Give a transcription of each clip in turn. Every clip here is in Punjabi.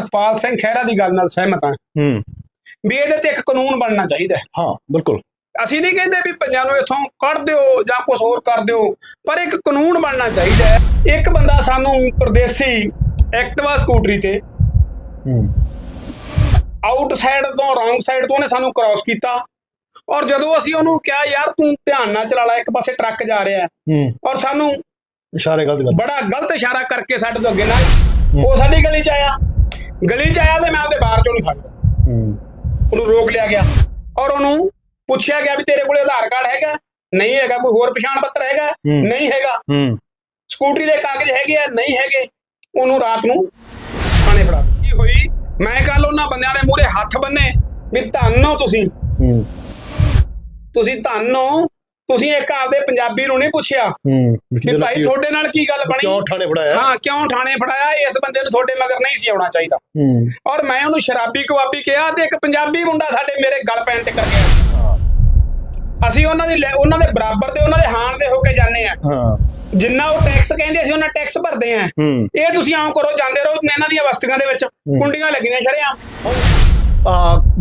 ਸੁਖਪਾਲ ਸਿੰਘ ਖਹਿਰਾ ਦੀ ਗੱਲ ਨਾਲ ਸਹਿਮਤ ਹਾਂ। ਹੂੰ। ਵੀ ਇਹਦੇ ਤੇ ਇੱਕ ਕਾਨੂੰਨ ਬਣਨਾ ਚਾਹੀਦਾ ਹੈ। ਹਾਂ ਬਿਲਕੁਲ। ਅਸੀਂ ਨਹੀਂ ਕਹਿੰਦੇ ਵੀ ਪੰਜਾਂ ਨੂੰ ਇੱਥੋਂ ਕੱਢ ਦਿਓ ਜਾਂ ਕੁਝ ਹੋਰ ਕਰ ਦਿਓ ਪਰ ਇੱਕ ਕਾਨੂੰਨ ਬਣਨਾ ਚਾਹੀਦਾ ਹੈ। ਇੱਕ ਬੰਦਾ ਸਾਨੂੰ ਪਰਦੇਸੀ ਐਕਟਿਵਾ ਸਕੂਟਰੀ ਤੇ ਹੂੰ। ਆਊਟ ਸਾਈਡ ਤੋਂ ਰੋਂਗ ਸਾਈਡ ਤੋਂ ਉਹਨੇ ਸਾਨੂੰ ਕ੍ਰਾਸ ਕੀਤਾ ਔਰ ਜਦੋਂ ਅਸੀਂ ਉਹਨੂੰ ਕਿਹਾ ਯਾਰ ਤੂੰ ਧਿਆਨ ਨਾਲ ਚਲਾ ਲੈ ਇੱਕ ਪਾਸੇ ਟਰੱਕ ਜਾ ਰਿਹਾ ਹੈ। ਔਰ ਸਾਨੂੰ ਇਸ਼ਾਰੇ ਗਲਤ ਕਰ ਬੜਾ ਗਲਤ ਇਸ਼ਾਰਾ ਕਰਕੇ ਸਾਡੇ ਤੋਂ ਅੱਗੇ ਲੰਘ ਉਹ ਸਾਡੀ ਗਲੀ ਚ ਆਇਆ। ਗਲੀ ਚ ਆਇਆ ਤੇ ਮੈਂ ਉਹਦੇ ਬਾਹਰ ਚੋਂ ਨਹੀਂ ਫੜਦਾ ਹੂੰ। ਉਹਨੂੰ ਰੋਕ ਲਿਆ ਗਿਆ। ਔਰ ਉਹਨੂੰ ਪੁੱਛਿਆ ਗਿਆ ਵੀ ਤੇਰੇ ਕੋਲੇ ਆਧਾਰ ਕਾਰਡ ਹੈਗਾ? ਨਹੀਂ ਹੈਗਾ ਕੋਈ ਹੋਰ ਪਛਾਣ ਪੱਤਰ ਹੈਗਾ। ਨਹੀਂ ਹੈਗਾ। ਹੂੰ। ਸਕੂਟਰੀ ਦੇ ਕਾਗਜ਼ ਹੈਗੇ ਆ? ਨਹੀਂ ਹੈਗੇ। ਉਹਨੂੰ ਰਾਤ ਨੂੰ ਥਾਣੇ ਫੜਾ ਦਿੱਤੀ। ਕੀ ਹੋਈ? ਮੈਂ ਕੱਲ ਉਹਨਾਂ ਬੰਦਿਆਂ ਦੇ ਮੂਹਰੇ ਹੱਥ ਬੰਨੇ ਵੀ ਧੰਨ ਤੁਸੀਂ। ਹੂੰ। ਤੁਸੀਂ ਧੰਨ ਤੁਸੀਂ ਇੱਕ ਆਪਦੇ ਪੰਜਾਬੀ ਨੂੰ ਨਹੀਂ ਪੁੱਛਿਆ ਹੂੰ ਵੀ ਭਾਈ ਤੁਹਾਡੇ ਨਾਲ ਕੀ ਗੱਲ ਬਣੀ? ਕਿਉਂ ਠਾਣੇ ਫੜਾਇਆ? ਹਾਂ ਕਿਉਂ ਥਾਣੇ ਫੜਾਇਆ? ਇਸ ਬੰਦੇ ਨੂੰ ਤੁਹਾਡੇ ਮਗਰ ਨਹੀਂ ਸੀ ਆਉਣਾ ਚਾਹੀਦਾ। ਹੂੰ। ਔਰ ਮੈਂ ਉਹਨੂੰ ਸ਼ਰਾਬੀ ਕਵਾਬੀ ਕਿਹਾ ਤੇ ਇੱਕ ਪੰਜਾਬੀ ਮੁੰਡਾ ਸਾਡੇ ਮੇਰੇ ਗਲ ਪੈਣ ਤੇ ਕਰ ਗਿਆ। ਅਸੀਂ ਉਹਨਾਂ ਦੀ ਉਹਨਾਂ ਦੇ ਬਰਾਬਰ ਤੇ ਉਹਨਾਂ ਦੇ ਹਾਣ ਦੇ ਹੋ ਕੇ ਜਾਂਦੇ ਆ ਹਾਂ। ਜਿੰਨਾ ਉਹ ਟੈਕਸ ਕਹਿੰਦੇ ਅਸੀਂ ਉਹਨਾਂ ਟੈਕਸ ਭਰਦੇ ਆ ਇਹ ਤੁਸੀਂ ਆਮ ਕਰੋ ਜਾਂਦੇ ਰਹੋ ਇਹਨਾਂ ਦੀਆਂ ਵਸਤੀਆਂ ਦੇ ਵਿੱਚ। ਕੁੰਡੀਆਂ ਲੱਗੀਆਂ ਸ਼ਰਿਆਮ।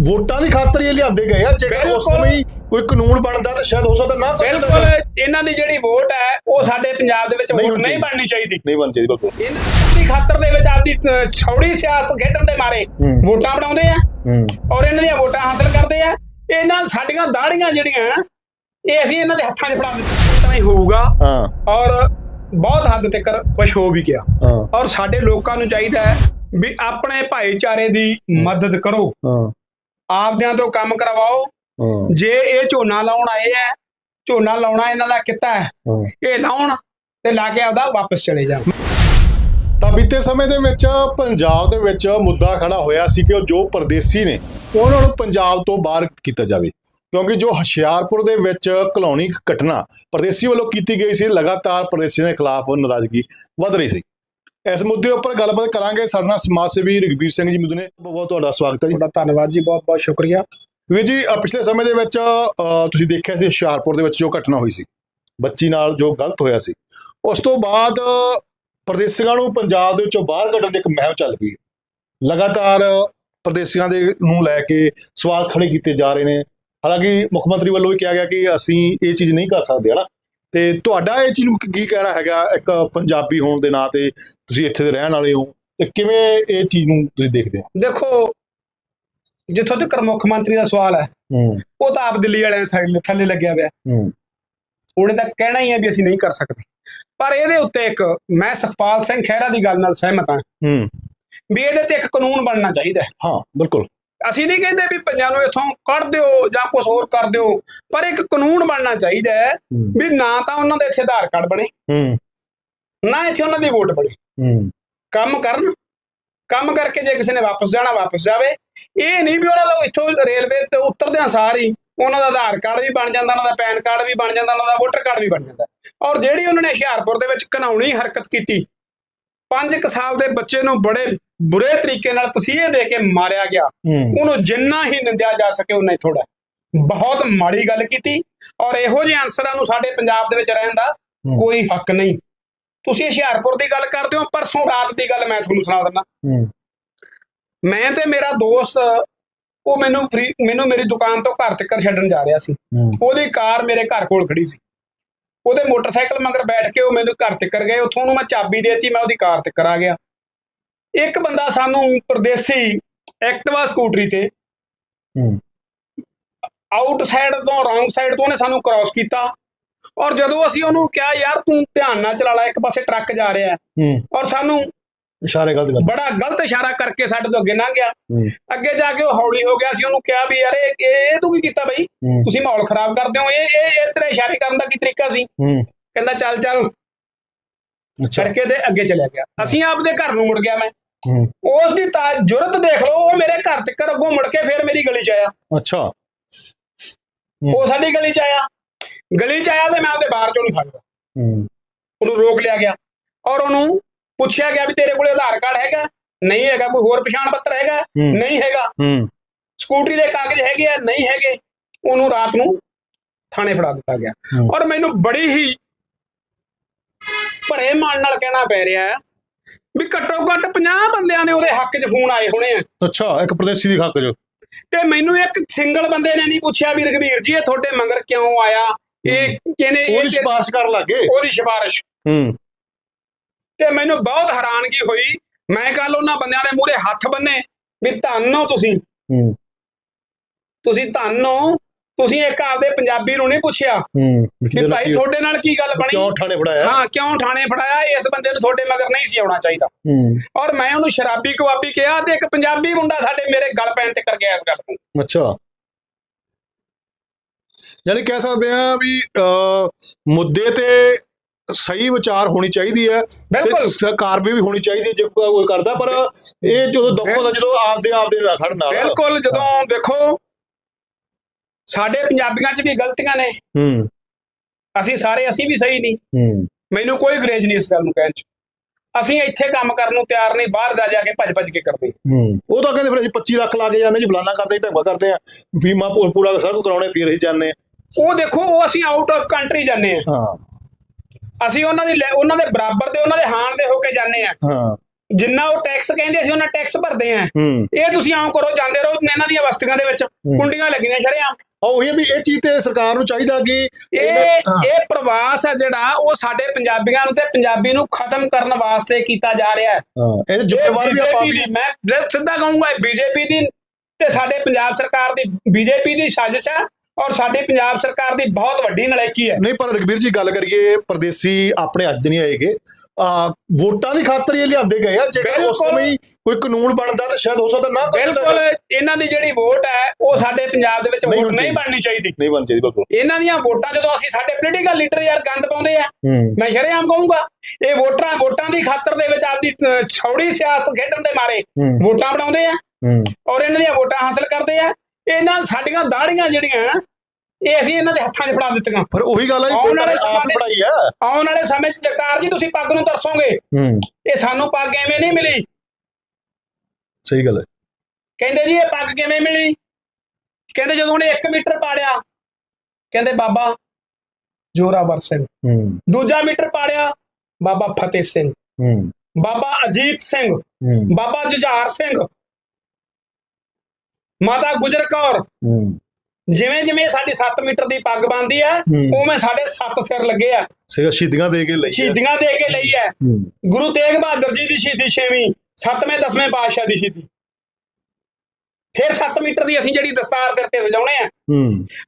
ਵੋਟਾਂ ਦੀ ਖਾਤਰ ਇਹ ਲਿਆਂਦੇ ਗਏ ਆ ਜੇਕਰ ਉਸ। ਸਮੇਂ ਹੀ ਕੋਈ ਕਾਨੂੰਨ ਬਣਦਾ ਤਾਂ ਸ਼ਾਇਦ ਹੋ ਸਕਦਾ ਨਾ। ਬਿਲਕੁਲ ਇਹਨਾਂ ਦੀ ਜਿਹੜੀ ਵੋਟ ਹੈ ਉਹ ਸਾਡੇ ਪੰਜਾਬ ਦੇ ਵਿੱਚ ਵੋਟ ਨਹੀਂ ਬਣਨੀ ਚਾਹੀਦੀ। ਨਹੀਂ ਬਣ ਚਾਹੀਦੀ ਬਿਲਕੁਲ। ਇਹਨਾਂ ਦੀ ਖਾਤਰ ਦੇ ਵਿੱਚ ਆਪਦੀ ਛੌੜੀ ਸਿਆਸਤ ਖੇਡਣ ਦੇ ਮਾਰੇ ਹੂੰ। ਵੋਟਾਂ ਬਣਾਉਂਦੇ ਆ। ਹੂੰ। ਔਰ ਇਹਨਾਂ ਦੀਆਂ ਵੋਟਾਂ ਹਾਸਲ ਕਰਦੇ ਆ। ਇਹ ਨਾਲ ਸਾਡੀਆਂ ਦਾੜੀਆਂ ਜਿਹੜੀਆਂ ਇਹ ਅਸੀਂ ਇਹਨਾਂ ਦੇ ਹੱਥਾਂ 'ਚ ਫੜਾ ਦਿੱਤੀਆਂ। ਤਾਂ ਹੀ ਹੋਊਗਾ। ਹਾਂ। ਔਰ ਬਹੁਤ ਹੱਦ ਤੱਕ ਕੁਝ ਹੋ ਵੀ ਗਿਆ। ਹਾਂ। ਔਰ ਸਾਡੇ ਲੋਕਾਂ ਨੂੰ ਚਾਹੀਦਾ ਹੈ ਵੀ ਆਪਣੇ ਭਾਈਚਾਰੇ ਦੀ ਮਦਦ ਕਰੋ। ਹਾਂ। ਆਪਦਿਆਂ ਤੋਂ ਕੰਮ ਕਰਵਾਓ। ਹਾਂ। ਜੇ ਇਹ ਝੋਨਾ ਲਾਉਣ ਆਏ ਆ ਝੋਨਾ ਲਾਉਣਾ ਇਹਨਾਂ ਦਾ ਕਿੱਤਾ ਹੈ। ਇਹ ਲਾਉਣ ਤੇ ਲਾ ਕੇ ਆਪਦਾ ਵਾਪਸ ਚਲੇ ਜਾਣ। ਤਾਂ ਬੀਤੇ ਸਮੇਂ ਦੇ ਵਿੱਚ ਪੰਜਾਬ ਦੇ ਵਿੱਚ ਮੁੱਦਾ ਖੜਾ ਹੋਇਆ ਸੀ ਕਿ ਉਹ ਜੋ ਪਰਦੇਸੀ ਨੇ ਉਹਨਾਂ ਨੂੰ ਪੰਜਾਬ ਤੋਂ ਬਾਹਰ ਕੀਤਾ ਜਾਵੇ। ਕਿਉਂਕਿ ਜੋ ਹੁਸ਼ਿਆਰਪੁਰ ਦੇ ਵਿੱਚ ਕਲੋਨੀ ਘਟਨਾ ਪਰਦੇਸੀ ਵੱਲੋਂ ਕੀਤੀ ਗਈ ਸੀ ਲਗਾਤਾਰ ਪਰਦੇਸੀਆਂ ਦੇ ਖਿਲਾਫ ਨਾਰਾਜ਼ਗੀ ਵੱਧ ਰਹੀ ਸੀ। ਇਸ ਮੁੱਦੇ ਉੱਪਰ ਗੱਲਬਾਤ ਕਰਾਂਗੇ। ਸਾਡੇ ਨਾਲ ਸਮਾਜ ਸੇਵੀ ਰਘਬੀਰ ਸਿੰਘ ਜੀ ਮਿੱਧੂ ਨੇ ਬਹੁਤ ਬਹੁਤ ਤੁਹਾਡਾ ਸਵਾਗਤ ਹੈ ਜੀ। ਤੁਹਾਡਾ ਧੰਨਵਾਦ ਜੀ ਬਹੁਤ ਬਹੁਤ ਸ਼ੁਕਰੀਆ। ਵੀਰ ਜੀ ਪਿਛਲੇ ਸਮੇਂ ਦੇ ਵਿੱਚ ਤੁਸੀਂ ਦੇਖਿਆ ਸੀ ਹੁਸ਼ਿਆਰਪੁਰ ਦੇ ਵਿੱਚ ਜੋ ਘਟਨਾ ਹੋਈ ਸੀ ਬੱਚੀ ਨਾਲ ਜੋ ਗਲਤ ਹੋਇਆ ਸੀ। ਉਸ ਤੋਂ ਬਾਅਦ ਪ੍ਰਦੇਸੀਆਂ ਨੂੰ ਪੰਜਾਬ ਦੇ ਵਿੱਚੋਂ ਬਾਹਰ ਕੱਢਣ ਦੀ ਇੱਕ ਮੁਹਿੰਮ ਚੱਲ ਪਈ ਲਗਾਤਾਰ ਪ੍ਰਦੇਸੀਆਂ ਦੇ ਨੂੰ ਲੈ ਕੇ ਸਵਾਲ ਖੜੇ ਕੀਤੇ ਜਾ ਰਹੇ ਨੇ। ਹਾਲਾਂਕਿ ਮੁੱਖ ਮੰਤਰੀ ਵੱਲੋਂ ਵੀ ਕਿਹਾ ਗਿਆ ਕਿ ਅਸੀਂ ਇਹ ਚੀਜ਼ ਨਹੀਂ ਕਰ ਸਕਦੇ ਹਨਾ? ਤੇ ਤੁਹਾਡਾ ਇਹ ਚੀਜ਼ ਨੂੰ ਕੀ ਕਹਿਣਾ ਹੈਗਾ ਇੱਕ ਪੰਜਾਬੀ ਹੋਣ ਦੇ ਨਾਂ ਤੇ ਤੁਸੀਂ ਇੱਥੇ ਦੇ ਰਹਿਣ ਵਾਲੇ ਹੋ ਤੇ ਕਿਵੇਂ ਇਹ ਚੀਜ਼ ਨੂੰ ਤੁਸੀਂ ਦੇਖਦੇ ਹੋ? ਦੇਖੋ ਜਿੱਥੋਂ ਤੱਕ ਮੁੱਖ ਮੰਤਰੀ ਦਾ ਸਵਾਲ ਹੈ ਹੂੰ। ਉਹ ਤਾਂ ਆਪ ਦਿੱਲੀ ਵਾਲਿਆਂ ਦੇ ਥੱਲੇ- ਲੱਗਿਆ ਪਿਆ ਹੂੰ। ਉਹਨੇ ਤਾਂ ਕਹਿਣਾ ਹੀ ਹੈ ਵੀ ਅਸੀਂ ਨਹੀਂ ਕਰ ਸਕਦੇ। ਪਰ ਇਹਦੇ ਉੱਤੇ ਇੱਕ ਮੈਂ ਸੁਖਪਾਲ ਸਿੰਘ ਖਹਿਰਾ ਦੀ ਗੱਲ ਨਾਲ ਸਹਿਮਤ ਹਾਂ ਹੂੰ। ਵੀ ਇਹਦੇ ਤੇ ਇੱਕ ਕਾਨੂੰਨ ਬਣਨਾ ਚਾਹੀਦਾ ਹੈ। ਹਾਂ ਬਿਲਕੁਲ। ਅਸੀਂ ਨਹੀਂ ਕਹਿੰਦੇ ਵੀ ਪੰਜਾਂ ਨੂੰ ਇੱਥੋਂ ਕੱਢ ਦਿਓ ਜਾਂ ਕੁਝ ਹੋਰ ਕਰ ਦਿਓ ਪਰ ਇੱਕ ਕਾਨੂੰਨ ਬਣਨਾ ਚਾਹੀਦਾ ਹੈ ਵੀ ਨਾ ਤਾਂ ਉਹਨਾਂ ਦੇ ਇੱਥੇ ਆਧਾਰ ਕਾਰਡ ਬਣੇ ਹੂੰ। ਨਾ ਇੱਥੇ ਉਹਨਾਂ ਦੀ ਵੋਟ ਬਣੇ। ਹੂੰ। ਕੰਮ ਕਰਨ ਕੰਮ ਕਰਕੇ ਜੇ ਕਿਸੇ ਨੇ ਵਾਪਸ ਜਾਣਾ ਵਾਪਸ ਜਾਵੇ। ਇਹ ਨਹੀਂ ਵੀ ਉਹਨਾਂ ਦਾ ਇੱਥੋਂ ਰੇਲਵੇ ਤੇ ਉਤਰਦਿਆਂ ਸਾਰ ਹੀ ਉਹਨਾਂ ਦਾ ਆਧਾਰ ਕਾਰਡ ਵੀ ਬਣ ਜਾਂਦਾ ਉਹਨਾਂ ਦਾ ਪੈਨ ਕਾਰਡ ਵੀ ਬਣ ਜਾਂਦਾ ਉਹਨਾਂ ਦਾ ਵੋਟਰ ਕਾਰਡ ਵੀ ਬਣ ਜਾਂਦਾ। ਔਰ ਜਿਹੜੀ ਉਹਨਾਂ ਨੇ ਹੁਸ਼ਿਆਰਪੁਰ ਦੇ ਵਿੱਚ ਘਨਾਉਣੀ ਹਰਕਤ ਕੀਤੀ 5 ਸਾਲ ਦੇ ਬੱਚੇ ਨੂੰ ਬੜੇ ਬੁਰੇ ਤਰੀਕੇ ਨਾਲ ਤਸੀਹੇ ਦੇ ਕੇ ਮਾਰਿਆ ਗਿਆ। ਉਹਨੂੰ ਜਿੰਨਾ ਹੀ ਨਿੰਦਿਆ ਜਾ ਸਕੇ ਉਨਾ ਹੀ ਥੋੜਾ ਬਹੁਤ ਮਾੜੀ ਗੱਲ ਕੀਤੀ ਔਰ ਇਹੋ ਜਿਹੇ ਅਨਸਰਾਂ ਨੂੰ ਸਾਡੇ ਪੰਜਾਬ ਦੇ ਵਿੱਚ ਰਹਿਣ ਦਾ। ਕੋਈ ਹੱਕ ਨਹੀਂ। ਤੁਸੀਂ ਹੁਸ਼ਿਆਰਪੁਰ ਦੀ ਗੱਲ ਕਰਦੇ ਹੋ ਪਰਸੋਂ ਰਾਤ ਦੀ ਗੱਲ ਮੈਂ ਤੁਹਾਨੂੰ ਸੁਣਾ ਦਿੰਦਾ। ਮੈਂ ਤੇ ਮੇਰਾ ਦੋਸਤ ਉਹ ਮੈਨੂੰ ਫ੍ਰੀ ਮੈਨੂੰ ਮੇਰੀ ਦੁਕਾਨ ਤੋਂ ਘਰ ਤੱਕ ਛੱਡਣ ਜਾ ਰਿਹਾ ਸੀ। ਉਹਦੀ ਕਾਰ ਮੇਰੇ ਘਰ ਕੋਲ ਖੜੀ ਸੀ। ਉਹਦੇ ਮੋਟਰਸਾਈਕਲ ਮਗਰ ਬੈਠ ਕੇ ਉਹ ਮੈਨੂੰ ਘਰ ਤੱਕ ਗਏ। ਉੱਥੋਂ ਉਹਨੂੰ ਮੈਂ ਚਾਬੀ ਦੇਤੀ ਮੈਂ ਉਹਦੀ ਕਾਰ ਤੱਕ ਆ ਗਿਆ। ਇੱਕ ਬੰਦਾ ਸਾਨੂੰ ਪਰਦੇਸੀ ਐਕਟਿਵਾ ਸਕੂਟਰੀ ਤੇ ਹੂੰ। ਆਊਟ ਸਾਈਡ ਤੋਂ ਰੋਂਗ ਸਾਈਡ ਤੋਂ ਉਹਨੇ ਸਾਨੂੰ ਕ੍ਰਾਸ ਕੀਤਾ। ਔਰ ਜਦੋਂ ਅਸੀਂ ਉਹਨੂੰ ਕਿਹਾ ਯਾਰ ਤੂੰ ਧਿਆਨ ਨਾਲ ਚਲਾ ਲੈ ਇੱਕ ਪਾਸੇ ਟਰੱਕ ਜਾ ਰਿਹਾ ਔਰ ਸਾਨੂੰ ਇਸ਼ਾਰੇ ਗਲਤ ਕਰ ਬੜਾ ਗਲਤ ਇਸ਼ਾਰਾ ਕਰਕੇ ਸਾਡੇ ਤੋਂ ਅੱਗੇ ਲੰਘ ਗਿਆ। ਅੱਗੇ ਜਾ ਕੇ ਉਹ ਹੌਲੀ ਹੋ ਗਿਆ ਸੀ ਉਹਨੂੰ ਕਿਹਾ ਵੀ ਯਾਰ ਇਹ ਇਹ ਤੂੰ ਕੀ ਕੀਤਾ ਬਈ? ਤੁਸੀਂ ਮਾਹੌਲ ਖਰਾਬ ਕਰਦੇ ਹੋ। ਇਹ ਇਹ ਇਹ ਤੇਰੇ ਇਸ਼ਾਰੇ ਕਰਨ ਦਾ ਕੀ ਤਰੀਕਾ ਸੀ? ਕਹਿੰਦਾ ਚੱਲ ਚੱਲ। ਅੱਛਾ। ਛੜਕੇ ਦੇ ਅੱਗੇ ਚਲਿਆ ਗਿਆ। ਅਸੀਂ ਆਪਦੇ ਘਰ ਨੂੰ ਮੁੜ ਗਿਆ ਮੈਂ। ਉਸ ਦੀ ਤਾਂ ਜੁਰਤ ਦੇਖ ਲਓ ਉਹ ਮੇਰੇ ਘਰ ਤੱਕ ਅੱਗੋਂ ਮੁੜ ਕੇ ਫਿਰ ਮੇਰੀ ਗਲੀ ਚ ਆਇਆ। ਅੱਛਾ। ਉਹ ਸਾਡੀ ਗਲੀ ਚ ਆਇਆ। ਗਲੀ ਚ ਆਇਆ ਤੇ ਮੈਂ ਉਹਦੇ ਬਾਹਰ ਚੋਂ ਨਹੀਂ ਫੜਦਾ। ਹੂੰ। ਉਹਨੂੰ ਰੋਕ ਲਿਆ ਗਿਆ। ਔਰ ਉਹਨੂੰ ਪੁੱਛਿਆ ਗਿਆ ਵੀ ਤੇਰੇ ਕੋਲੇ ਆਧਾਰ ਕਾਰਡ ਹੈਗਾ? ਨਹੀਂ ਹੈਗਾ ਕੋਈ ਹੋਰ ਪਛਾਣ ਪੱਤਰ ਹੈਗਾ। ਨਹੀਂ ਹੈਗਾ। ਹੂੰ। ਸਕੂਟਰੀ ਦੇ ਕਾਗਜ਼ ਹੈਗੇ ਆ? ਨਹੀਂ ਹੈਗੇ। ਉਹਨੂੰ ਰਾਤ ਨੂੰ ਥਾਣੇ ਫੜਾ ਦਿੱਤਾ ਗਿਆ। ਔਰ ਮੈਨੂੰ ਬੜੀ ਹੀ ਭਰੇ ਮਨ ਨਾਲ ਕਹਿਣਾ ਪੈ ਰਿਹਾ ਹੈ ਵੀ ਘੱਟੋ ਘੱਟ 50 ਬੰਦਿਆਂ ਦੇ ਉਹਦੇ ਹੱਕ 'ਚ ਫੋਨ ਆਏ ਹੋਣੇ ਆ। ਅੱਛਾ ਇੱਕ ਪ੍ਰਦੇਸੀ ਦੀ ਹੱਕ 'ਚ। ਤੇ ਮੈਨੂੰ ਇੱਕ ਸਿੰਗਲ ਬੰਦੇ ਨੇ ਨਹੀਂ ਪੁੱਛਿਆ ਵੀ ਰਘਵੀਰ ਜੀ ਇਹ ਤੁਹਾਡੇ ਮੰਗਰ ਕਿਉਂ ਆਇਆ? ਇਹ ਕਿਨੇ ਉਹਦੀ ਇਹ ਸਿਫਾਰਿਸ਼ ਕਰਨ ਲੱਗੇ ਉਹਦੀ ਸਿਫਾਰਿਸ਼। ਹੂੰ। ਤੇ ਮੈਨੂੰ ਬਹੁਤ ਹੈਰਾਨਗੀ ਹੋਈ। ਮੈਂ ਕੱਲ ਉਹਨਾਂ ਬੰਦਿਆਂ ਦੇ ਮੂਹਰੇ ਹੱਥ ਬੰਨੇ ਵੀ ਧੰਨ ਤੁਸੀਂ। ਹੂੰ। ਤੁਸੀਂ ਧੰਨ ਤੁਸੀਂ ਇੱਕ ਆਪਦੇ ਪੰਜਾਬੀ ਨੂੰ ਨਹੀਂ ਪੁੱਛਿਆ ਹੂੰ ਵੀ ਭਾਈ ਤੁਹਾਡੇ ਨਾਲ ਕੀ ਗੱਲ ਬਣੀ? ਕਿਉਂ ਠਾਣੇ ਫੜਾਇਆ? ਹਾਂ ਕਿਉਂ ਥਾਣੇ ਫੜਾਇਆ? ਇਸ ਬੰਦੇ ਨੂੰ ਤੁਹਾਡੇ ਮਗਰ ਨਹੀਂ ਸੀ ਆਉਣਾ ਚਾਹੀਦਾ। ਹੂੰ। ਔਰ ਮੈਂ ਉਹਨੂੰ ਸ਼ਰਾਬੀ ਕਵਾਬੀ ਕਿਹਾ ਤੇ ਇੱਕ ਪੰਜਾਬੀ ਮੁੰਡਾ ਸਾਡੇ ਮੇਰੇ ਗਲ ਪੈਣ ਤੇ ਕਰ ਗਿਆ ਇਸ ਗੱਲ ਨੂੰ। ਅੱਛਾ। ਯਾਨੀ ਕਹਿ ਸਕਦੇ ਆ ਵੀ ਅਹ, ਮੁੱਦੇ ਤੇ ਸਹੀ ਵਿਚਾਰ ਹੋਣੀ ਚਾਹੀਦੀ ਹੈ ਬਿਲਕੁਲ। ਤੇ ਕਾਰਵਾਈ ਵੀ ਹੋਣੀ ਚਾਹੀਦੀ ਹੈ ਜੇ ਕੋਈ ਕਰਦਾ ਪਰ ਇਹ ਜਦੋਂ ਦੁੱਖ ਹੁੰਦਾ ਜਦੋਂ ਆਪਦੇ ਆਪਦੇ ਨਾਲ ਖੜਨ। ਨਾਲ ਬਿਲਕੁਲ ਜਦੋਂ ਦੇਖੋ ਸਾਡੇ ਪੰਜਾਬੀਆਂ 'ਚ ਵੀ ਗਲਤੀਆਂ ਨੇ। ਹੂੰ। ਅਸੀਂ ਸਾਰੇ ਅਸੀਂ ਵੀ ਸਹੀ ਨਹੀਂ। ਹੂੰ। ਮੈਨੂੰ ਕੋਈ ਗਰੇਜ ਨਹੀਂ ਇਸ ਗੱਲ ਨੂੰ ਕਹਿਣ 'ਚ। ਅਸੀਂ ਇੱਥੇ ਕੰਮ ਕਰਨ ਨੂੰ ਤਿਆਰ ਨਹੀਂ ਬਾਹਰ ਜਾ ਜਾ ਕੇ ਭੱਜ ਭੱਜ ਕੇ ਕਰਦੇ। ਹੂੰ। ਉਹ ਤਾਂ ਕਹਿੰਦੇ ਫਿਰ ਅਸੀਂ 25 ਲੱਖ ਲਾ ਕੇ ਜਾਂਦੇ ਜੀ ਬਲਾਨਾ ਕਰਦੇ ਢੰਗਾ ਕਰਦੇ ਆ ਬੀਮਾ ਪੂਰਾ ਪੂਰਾ ਸਾਰਾ ਕਰਾਉਣੇ ਫਿਰ ਅਸੀਂ ਜਾਂਦੇ ਉਹ ਦੇਖੋ ਉਹ ਅਸੀਂ ਆਊਟ ਆਫ ਕੰਟਰੀ ਜਾਂਦੇ ਆ ਹਾਂ। ਅਸੀਂ ਉਹਨਾਂ ਦੀ ਉਹਨਾਂ ਦੇ ਬਰਾਬਰ ਦੇ ਉਹਨਾਂ ਦੇ ਹਾਣ ਦੇ ਹੋ ਕੇ ਜਾਂਦੇ ਆ ਹਾਂ। ਜਿੰਨਾ ਉਹ ਟੈਕਸ ਕਹਿੰਦੇ ਅਸੀਂ ਉਹਨਾਂ ਟੈਕਸ ਭਰਦੇ ਆ ਇਹ ਤੁਸੀਂ ਆਉਂ ਕਰੋ ਜਾਂਦੇ ਰਹੋ ਇਹਨਾਂ ਦੀਆਂ ਵਸਤੀਆਂ ਦੇ ਵਿੱਚ। ਕੁੰਡੀਆਂ ਲੱਗੀਆਂ ਸ਼ਰੇਆਮ। ਆ ਉਹੀ ਆ ਵੀ ਇਹ ਚੀਜ਼ ਤੇ ਸਰਕਾਰ ਨੂੰ ਚਾਹੀਦਾ ਕਿ ਇਹ ਹਾਂ। ਇਹ ਪ੍ਰਵਾਸ ਹੈ ਜਿਹੜਾ ਉਹ ਸਾਡੇ ਪੰਜਾਬੀਆਂ ਨੂੰ ਤੇ ਪੰਜਾਬੀ ਨੂੰ ਖਤਮ ਕਰਨ ਵਾਸਤੇ ਕੀਤਾ ਜਾ ਰਿਹਾ ਹੈ ਹਾਂ ਇਹ ਜ਼ਿੰਮੇਵਾਰ ਵੀ ਆਪਾਂ ਵੀ ਮੈਂ ਸਿੱਧਾ ਕਹੂੰਗਾ ਬੀਜੇਪੀ ਦੀ ਤੇ ਸਾਡੇ ਪੰਜਾਬ ਸਰਕਾਰ ਦੀ ਬੀਜੇਪੀ ਦੀ ਸਾਜ਼ਿਸ਼ ਹੈ ਔਰ ਸਾਡੀ ਪੰਜਾਬ ਸਰਕਾਰ ਦੀ ਬਹੁਤ ਵੱਡੀ ਨਲਾਇਕੀ ਹੈ। ਨਹੀਂ ਪਰ ਰਗਵੀਰ ਜੀ ਗੱਲ ਕਰੀਏ ਪਰਦੇਸੀ ਆਪਣੇ ਅੱਜ ਨਹੀਂ ਆਏਗੇ। ਆ ਵੋਟਾਂ ਦੀ ਖਾਤਰ ਇਹ ਲਿਆਂਦੇ ਗਏ ਆ। ਜੇਕਰ ਉਸ। ਸਮੇਂ ਕੋਈ ਕਾਨੂੰਨ ਬਣਦਾ ਤਾਂ ਸ਼ਾਇਦ ਹੋ ਸਕਦਾ ਨਾ। ਬਿਲਕੁਲ ਇਹਨਾਂ ਦੀ ਜਿਹੜੀ ਵੋਟ ਹੈ ਉਹ ਸਾਡੇ ਪੰਜਾਬ ਦੇ ਵਿੱਚ ਵੋਟ ਨਹੀਂ ਬਣਨੀ ਚਾਹੀਦੀ। ਨਹੀਂ ਬਣ ਚਾਹੀਦੀ ਬਿਲਕੁਲ। ਇਹਨਾਂ ਦੀਆਂ ਵੋਟਾਂ ਜਦੋਂ ਅਸੀਂ ਸਾਡੇ ਪੋਲੀਟੀਕਲ ਲੀਡਰ ਯਾਰ ਗੰਦ ਪਾਉਂਦੇ ਆ ਮੈਂ ਸ਼ਰੇਆਮ ਕਹੂੰਗਾ ਇਹ ਵੋਟਾਂ ਵੋਟਾਂ ਦੀ ਖਾਤਰ ਦੇ ਵਿੱਚ ਆਪਦੀ ਛੌੜੀ ਸਿਆਸਤ ਖੇਡਣ ਦੇ ਮਾਰੇ ਵੋਟਾਂ ਬਣਾਉਂਦੇ ਆ ਔਰ ਇਹਨਾਂ ਦੀਆਂ ਵੋਟਾਂ ਹਾਸਲ ਕਰਦੇ ਆ। ਇਹਨਾਂ ਸਾਡੀਆਂ ਦਾੜੀਆਂ ਜਿਹੜੀਆਂ ਇਹ ਅਸੀਂ ਇਹਨਾਂ ਦੇ ਹੱਥਾਂ 'ਚ ਫੜਾ ਦਿੱਤੀਆਂ। ਪਰ ਉਹੀ ਗੱਲ ਹੈ ਆਉਣ ਵਾਲੇ ਸਮੇਂ- ਪੜਾਈ ਆ। ਆਉਣ ਵਾਲੇ ਸਮੇਂ 'ਚ ਜਗਤਾਰ ਜੀ ਤੁਸੀਂ ਪੱਗ ਨੂੰ ਤਰਸੋਗੇ। ਹੂੰ। ਇਹ ਸਾਨੂੰ ਪੱਗ ਐਵੇਂ ਨਹੀਂ ਮਿਲੀ। ਸਹੀ ਗੱਲ ਹੈ ਕਹਿੰਦੇ ਜੀ ਇਹ ਪੱਗ ਕਿਵੇਂ ਮਿਲੀ? ਕਹਿੰਦੇ ਜਦੋਂ ਉਹਨੇ 1 ਮੀਟਰ ਪਾੜਿਆ ਕਹਿੰਦੇ ਬਾਬਾ ਜੋਰਾਵਰ ਸਿੰਘ। ਹੂੰ। ਦੂਜਾ ਮੀਟਰ ਪਾੜਿਆ ਬਾਬਾ ਫਤਿਹ ਸਿੰਘ। ਹੂੰ। ਬਾਬਾ ਅਜੀਤ ਸਿੰਘ। ਹੂੰ। ਬਾਬਾ ਜੁਝਾਰ ਸਿੰਘ। ਮਾਤਾ ਗੁਜਰ ਕੌਰ। ਜਿਵੇਂ ਜਿਵੇਂ ਸਾਡੀ 7 ਮੀਟਰ ਦੀ ਪੱਗ ਬੰਦੀ ਆ। ਉਵੇਂ ਸਾਡੇ 7 ਸਿਰ ਲੱਗੇ ਆ। ਸਹੀ ਸ਼ਹੀਦੀਆਂ ਦੇ ਕੇ ਲਈ। ਸ਼ਹੀਦੀਆਂ ਦੇ ਕੇ ਲਈ ਹੈ। ਗੁਰੂ ਤੇਗ ਬਹਾਦਰ ਜੀ ਦੀ ਸ਼ਹੀਦੀ ਛੇਵੀਂ ਸੱਤਵੇਂ ਦਸਵੇਂ ਪਾਤਸ਼ਾਹ ਦੀ ਸ਼ਹੀਦੀ। ਫਿਰ 7 ਮੀਟਰ ਦੀ ਅਸੀਂ ਜਿਹੜੀ ਦਸਤਾਰ ਤੇ ਸਜਾਉਣੇ ਆ।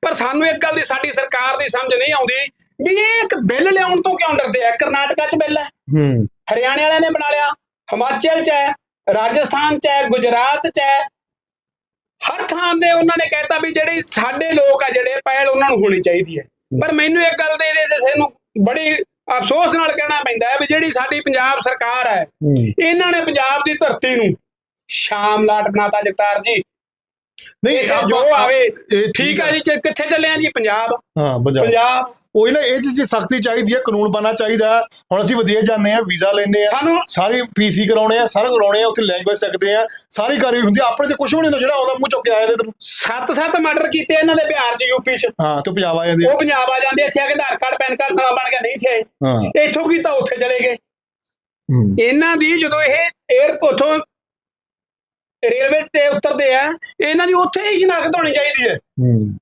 ਪਰ ਸਾਨੂੰ ਇੱਕ ਗੱਲ ਦੀ ਸਾਡੀ ਸਰਕਾਰ ਦੀ ਸਮਝ ਨਹੀਂ ਆਉਂਦੀ ਵੀ ਇਹ ਇੱਕ ਬਿੱਲ ਲਿਆਉਣ ਤੋਂ ਕਿਉਂ ਡਰਦੇ ਆ? ਕਰਨਾਟਕਾ 'ਚ ਬਿੱਲ ਹੂੰ। ਹਰਿਆਣੇ ਵਾਲਿਆਂ ਨੇ ਬਣਾ ਲਿਆ ਹਿਮਾਚਲ 'ਚ ਹੈ ਰਾਜਸਥਾਨ 'ਚ ਹੈ ਗੁਜਰਾਤ 'ਚ ਹੈ ਹਰ ਥਾਂ ਤੇ ਉਹਨਾਂ ਨੇ ਕਹਿਤਾ ਵੀ ਜਿਹੜੇ ਸਾਡੇ ਲੋਕ ਆ ਜਿਹੜੇ ਪਹਿਲ ਉਹਨਾਂ ਨੂੰ ਹੋਣੀ ਚਾਹੀਦੀ ਹੈ। ਪਰ ਮੈਨੂੰ ਇੱਕ ਗੱਲ ਦੇ ਦੇ ਨੂੰ ਬੜੀ ਅਫਸੋਸ ਨਾਲ ਕਹਿਣਾ ਪੈਂਦਾ ਹੈ ਵੀ ਜਿਹੜੀ ਸਾਡੀ ਪੰਜਾਬ ਸਰਕਾਰ ਹੈ ਹੂੰ। ਇਹਨਾਂ ਨੇ ਪੰਜਾਬ ਦੀ ਧਰਤੀ ਨੂੰ ਸ਼ਾਮ ਲਾਟ ਬਣਾਤਾ ਜਗਤਾਰ ਜੀ। ਨਹੀਂ ਜੋ ਆਵੇ ਠੀਕ ਹੈ। ਜੀ ਕਿੱਥੇ ਚੱਲੇ ਆ ਜੀ? ਪੰਜਾਬ। ਹਾਂ ਪੰਜਾਬ। ਉਹੀ ਨਾ ਇਹ ਚੀਜ਼ ਸਖਤੀ ਚਾਹੀਦੀ ਹੈ ਕਾਨੂੰਨ ਬਣਨਾ ਚਾਹੀਦਾ। ਹੁਣ ਅਸੀਂ ਵਿਦੇਸ਼ ਜਾਂਦੇ ਆ ਵੀਜ਼ਾ ਲੈਂਦੇ ਆ ਸਾਰੀ ਪੀਸੀ ਕਰਾਉਣੇ ਆ ਸਾਰਾ ਕਰਾਉਣੇ ਆ ਉੱਥੇ ਲੈਂਗੁਏਜ ਸਿੱਖਦੇ ਆ ਸਾਰੀ ਕਾਰਵਾਈ ਹੁੰਦੀ ਆ ਆਪਣੇ ਤੇ ਕੁਝ ਵੀ ਨਹੀਂ ਹੁੰਦਾ ਜਿਹੜਾ ਆਉਂਦਾ ਮੂੰਹ ਚੁੱਕ ਕੇ ਆਇਆ ਤੇ ਸੱਤ ਸੱਤ ਮਰਡਰ ਕੀਤੇ ਇਹਨਾਂ ਦੇ ਬਿਹਾਰ ਚ ਯੂਪੀ ਚ। ਹਾਂ ਤੇ ਪੰਜਾਬ ਆ ਜਾਂਦੇ ਆ। ਉਹ ਪੰਜਾਬ ਆ ਜਾਂਦੇ ਇੱਥੇ ਆ ਕੇ ਆਧਾਰ ਕਾਰਡ ਪੈਨ ਕਾਰਡ ਨਵਾਂ ਬਣ ਗਿਆ ਨਹੀਂ ਥੇ ਇੱਥੋਂ ਕੀਤਾ ਉੱਥੇ ਚਲੇ ਗਏ। ਇਹਨਾਂ ਦੀ ਜਦੋਂ ਇਹ 에ਅਰਪੋਰਟ ਤੋਂ ਰੇਲਵੇ ਤੇ ਉਤਰਦੇ ਆ ਇਹਨਾਂ ਦੀ ਉੱਥੇ ਹੀ ਸ਼ਨਾਖਤ ਹੋਣੀ ਚਾਹੀਦੀ ਹੈ। ਹੂੰ।